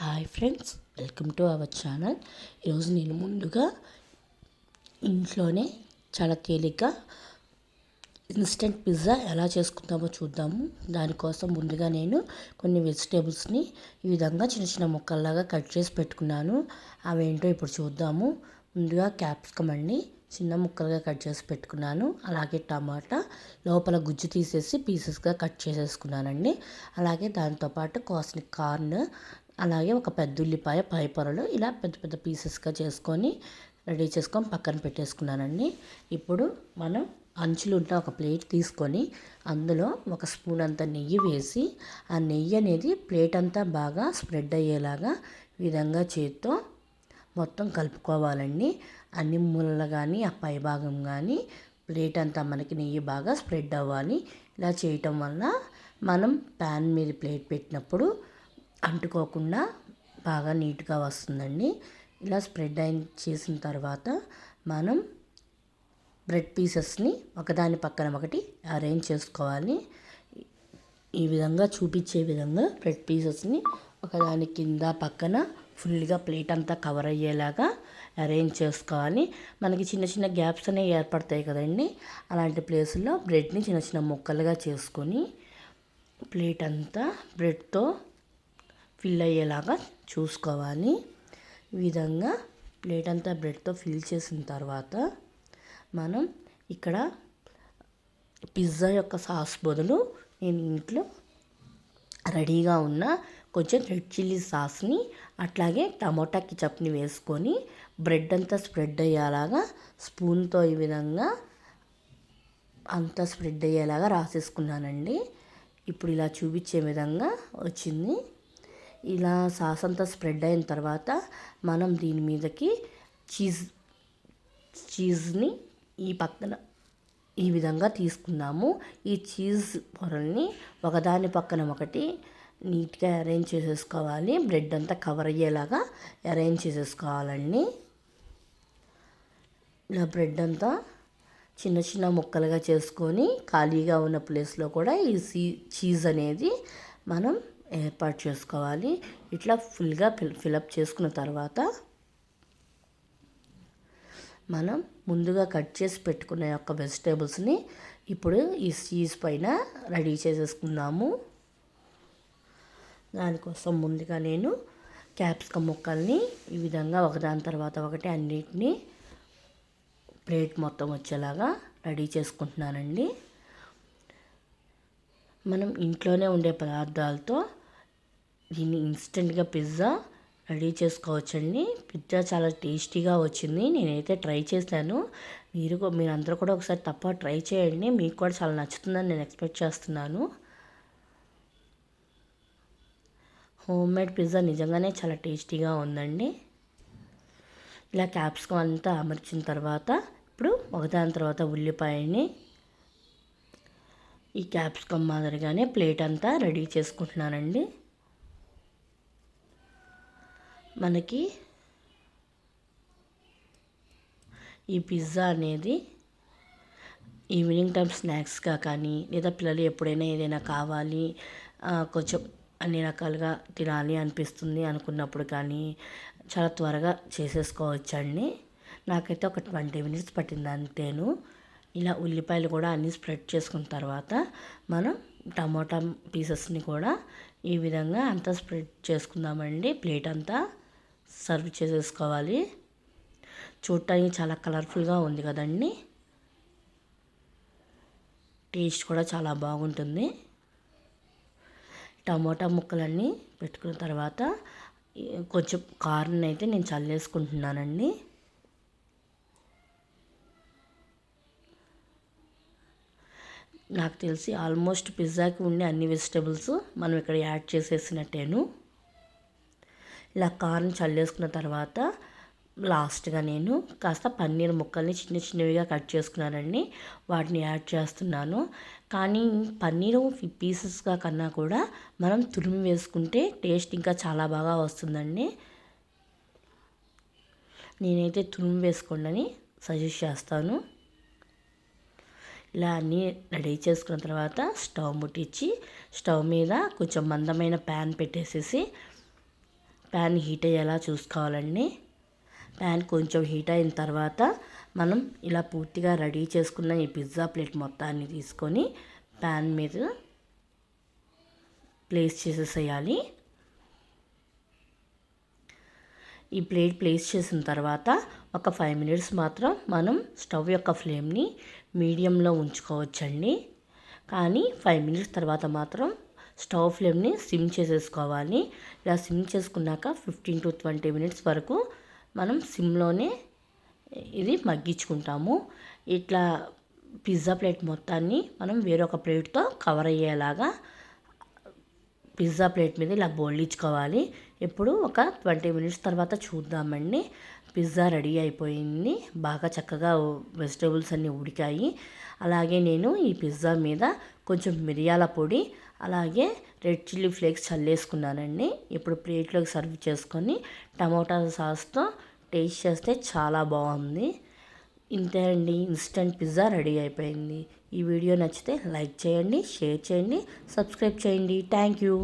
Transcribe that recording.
Hi friends welcome to our channel ఈరోజు నేను ముందుగా ఇంట్లోనే చాలా తేలిగ్గా ఇన్స్టెంట్ పిజ్జా ఎలా చేసుకుందామో చూద్దాము. దానికోసం ముందుగా నేను కొన్ని వెజిటేబుల్స్ని ఈ విధంగా చిన్న చిన్న ముక్కల్లాగా కట్ చేసి పెట్టుకున్నాను. అవేంటో ఇప్పుడు చూద్దాము. ముందుగా క్యాప్సికమ్ అండి చిన్న ముక్కలుగా కట్ చేసి పెట్టుకున్నాను. అలాగే టమాటా లోపల గుజ్జు తీసేసి పీసెస్గా కట్ చేసేసుకున్నానండి. అలాగే దాంతోపాటు కాస్ట్ని కార్న్ అలాగే ఒక పెద్ద ఉల్లిపాయ పై పొరలు ఇలా పెద్ద పెద్ద పీసెస్గా చేసుకొని రెడీ చేసుకొని పక్కన పెట్టేసుకున్నానండి. ఇప్పుడు మనం అంచులు ఉన్న ఒక ప్లేట్ తీసుకొని అందులో ఒక స్పూన్ అంత నెయ్యి వేసి ఆ నెయ్యి అనేది ప్లేట్ అంతా బాగా స్ప్రెడ్ అయ్యేలాగా విధంగా చేత్తో మొత్తం కలుపుకోవాలండి. అన్ని మూలలు కానీ ఆ పై భాగం కానీ ప్లేట్ అంతా మనకి నెయ్యి బాగా స్ప్రెడ్ అవ్వాలి. ఇలా చేయటం వల్ల మనం ప్యాన్ మీద ప్లేట్ పెట్టినప్పుడు అంటుకోకుండా బాగా నీట్గా వస్తుందండి. ఇలా స్ప్రెడ్ అయిన చేసిన తర్వాత మనం బ్రెడ్ పీసెస్ని ఒకదాని పక్కన ఒకటి అరేంజ్ చేసుకోవాలి. ఈ విధంగా చూపించే విధంగా బ్రెడ్ పీసెస్ని ఒకదాని కింద పక్కన ఫుల్గా ప్లేట్ అంతా కవర్ అయ్యేలాగా అరేంజ్ చేసుకోవాలి. మనకి చిన్న చిన్న గ్యాప్స్ అనేవి ఏర్పడతాయి కదండి. అలాంటి ప్లేసుల్లో బ్రెడ్ని చిన్న చిన్న ముక్కలుగా చేసుకొని ప్లేట్ అంతా బ్రెడ్తో ఫిల్ అయ్యేలాగా చూసుకోవాలి. ఈ విధంగా ప్లేట్ అంతా బ్రెడ్తో ఫిల్ చేసిన తర్వాత మనం ఇక్కడ పిజ్జా యొక్క సాస్ బదులు నేను ఇంట్లో రెడీగా ఉన్న కొంచెం రెడ్ చిల్లీ సాస్ని అట్లాగే టమోటా కిచప్ని వేసుకొని బ్రెడ్ అంతా స్ప్రెడ్ అయ్యేలాగా స్పూన్తో ఈ విధంగా అంతా స్ప్రెడ్ అయ్యేలాగా రాసేసుకున్నానండి. ఇప్పుడు ఇలా చూపించే విధంగా వచ్చింది. ఇలా సాస్ అంతా స్ప్రెడ్ అయిన తర్వాత మనం దీని మీదకి చీజ్ చీజ్ని ఈ పక్కన ఈ విధంగా తీసుకున్నాము ఈ చీజ్ పొరల్ని ఒకదాని పక్కన ఒకటి నీట్గా అరేంజ్ చేసేసుకోవాలి. బ్రెడ్ అంతా కవర్ అయ్యేలాగా అరేంజ్ చేసేసుకోవాలండి. ఇలా బ్రెడ్ అంతా చిన్న చిన్న ముక్కలుగా చేసుకొని ఖాళీగా ఉన్న ప్లేస్లో కూడా ఈ సీ చీజ్ అనేది మనం ఏర్పాటు చేసుకోవాలి. ఇట్లా ఫుల్గా ఫిల్ ఫిలప్ చేసుకున్న తర్వాత మనం ముందుగా కట్ చేసి పెట్టుకున్న యొక్క వెజిటేబుల్స్ని ఇప్పుడు ఈ చీజ్ పైన రెడీ చేసేసుకుందాము. దానికోసం ముందుగా నేను క్యాప్సికమ్ ముక్కల్ని ఈ విధంగా ఒకదాని తర్వాత ఒకటి అన్నిటినీ ప్లేట్ మొత్తం వచ్చేలాగా రెడీ చేసుకుంటున్నానండి. మనం ఇంట్లోనే ఉండే పదార్థాలతో దీన్ని ఇన్స్టెంట్గా పిజ్జా రెడీ చేసుకోవచ్చండి. పిజ్జా చాలా టేస్టీగా వచ్చింది. నేనైతే ట్రై చేశాను. మీరు మీరందరూ కూడా ఒకసారి తప్ప ట్రై చేయండి. మీకు కూడా చాలా నచ్చుతుందని నేను ఎక్స్పెక్ట్ చేస్తున్నాను. హోమ్ మేడ్ పిజ్జా నిజంగానే చాలా టేస్టీగా ఉందండి. ఇలా క్యాప్సికమ్ అంతా అమర్చిన తర్వాత ఇప్పుడు ఒకదాని తర్వాత ఉల్లిపాయని ఈ క్యాప్సికమ్ మాదిరిగానే ప్లేట్ అంతా రెడీ చేసుకుంటున్నానండి. మనకి ఈ పిజ్జా అనేది ఈవినింగ్ టైం స్నాక్స్గా కానీ లేదా పిల్లలు ఎప్పుడైనా ఏదైనా కావాలి కొంచెం అన్ని రకాలుగా తినాలి అనిపిస్తుంది అనుకున్నప్పుడు కానీ చాలా త్వరగా చేసేసుకోవచ్చండి. నాకైతే ఒక ట్వంటీ మినిట్స్ పట్టింది అంతేను. ఇలా ఉల్లిపాయలు కూడా అన్నీ స్ప్రెడ్ చేసుకున్న తర్వాత మనం టమోటా పీసెస్ని కూడా ఈ విధంగా అంతా స్ప్రెడ్ చేసుకుందామండి. ప్లేట్ అంతా సర్వ్ చేసేసుకోవాలి. చూడటానికి చాలా కలర్ఫుల్గా ఉంది కదండి. టేస్ట్ కూడా చాలా బాగుంటుంది. టమోటా ముక్కలన్నీ పెట్టుకున్న తర్వాత కొంచెం కారం అయితే నేను చల్లేసుకుంటున్నానండి. నాకు తెలిసి ఆల్మోస్ట్ పిజ్జాకి ఉండే అన్ని వెజిటేబుల్స్ మనం ఇక్కడ యాడ్ చేసేసినట్టేను. ఇలా కార్న్ చల్లేసుకున్న తర్వాత లాస్ట్గా నేను కాస్త పన్నీర్ ముక్కల్ని చిన్న చిన్నవిగా కట్ చేసుకున్నానండి. వాటిని యాడ్ చేస్తున్నాను. కానీ పన్నీరు పీసెస్గా కన్నా కూడా మనం తురిమి వేసుకుంటే టేస్ట్ ఇంకా చాలా బాగా వస్తుందండి. నేనైతే తురిమి వేసుకోండి సజెస్ట్ చేస్తాను. ఇలా అన్నీ రెడీ చేసుకున్న తర్వాత స్టవ్ ముట్టించి స్టవ్ మీద కొంచెం మందమైన ప్యాన్ పెట్టేసేసి ప్యాన్ హీట్ అయ్యేలా చూసుకోవాలండి. ప్యాన్ కొంచెం హీట్ అయిన తర్వాత మనం ఇలా పూర్తిగా రెడీ చేసుకున్న ఈ పిజ్జా ప్లేట్ మొత్తాన్ని తీసుకొని ప్యాన్ మీద ప్లేస్ చేసేసేయాలి. ఈ ప్లేట్ ప్లేస్ చేసిన తర్వాత ఒక ఫైవ్ మినిట్స్ మాత్రం మనం స్టవ్ యొక్క ఫ్లేమ్ని మీడియంలో ఉంచుకోవచ్చండి. కానీ ఫైవ్ మినిట్స్ తర్వాత మాత్రం స్టవ్ ఫ్లేమ్ని సిమ్ చేసేసుకోవాలి. ఇలా సిమ్ చేసుకున్నాక ఫిఫ్టీన్ టు ట్వంటీ మినిట్స్ వరకు మనం సిమ్లోనే ఇది మగ్గించుకుంటాము. ఇట్లా పిజ్జా ప్లేట్ మొత్తాన్ని మనం వేరొక ప్లేట్తో కవర్ అయ్యేలాగా పిజ్జా ప్లేట్ మీద ఇలా బోల్డించుకోవాలి. ఇప్పుడు ఒక ట్వంటీ మినిట్స్ తర్వాత చూద్దామండి. పిజ్జా రెడీ అయిపోయింది. బాగా చక్కగా వెజిటేబుల్స్ అన్నీ ఉడికాయి. అలాగే నేను ఈ పిజ్జా మీద కొంచెం మిరియాల పొడి అలాగే రెడ్ చిల్లీ ఫ్లేక్స్ చల్లేసుకున్నానండి. ఇప్పుడు ప్లేట్లోకి సర్వ్ చేసుకొని టమోటా సాస్తో టేస్ట్ చేస్తే చాలా బాగుంది. ఇంతే అండి ఇన్స్టెంట్ పిజ్జా రెడీ అయిపోయింది. ఈ వీడియో నచ్చితే లైక్ చేయండి షేర్ చేయండి సబ్స్క్రైబ్ చేయండి. Thank you.